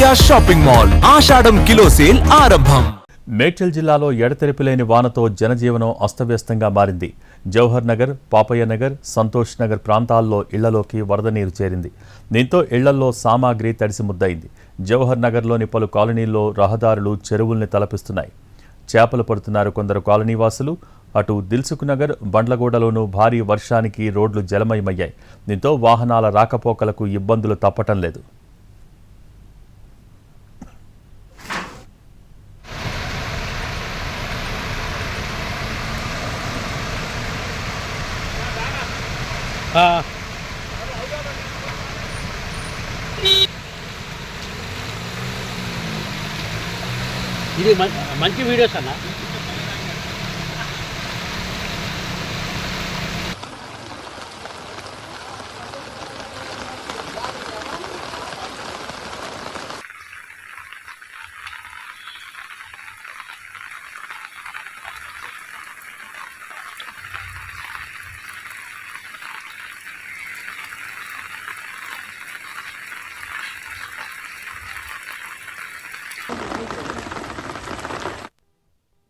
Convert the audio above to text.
India shopping mall. Ashadham kilo sale ఆరంభం. మేడ్చల్ జిల్లాలో ఎడతెరిపి లేని వానతో జనజీవనం అస్తవ్యస్తంగా మారింది. జవహర్ నగర్ పాపయ్య నగర్ సంతోష్ నగర్ ప్రాంతాల్లో ఇళ్ళలోకి వరద నీరు చేరింది. దీంతో ఇళ్ళల్లో సామాగ్రి తడిసి ముద్దయింది. జవహర్ నగర్లోని పలు కాలనీల్లో రహదారులు చెరువుల్ని తలపిస్తున్నాయి. చేపలు పడుతున్నారు కొందరు కాలనీవాసులు. అటు దిల్సుఖ్ నగర్ బండ్లగూడలోనూ భారీ వర్షానికి రోడ్లు జలమయమయ్యాయి. దీంతో వాహనాల రాకపోకలకు ఇబ్బందులు తప్పటం లేదు. ఇది మంచి వీడియోస్ అన్న.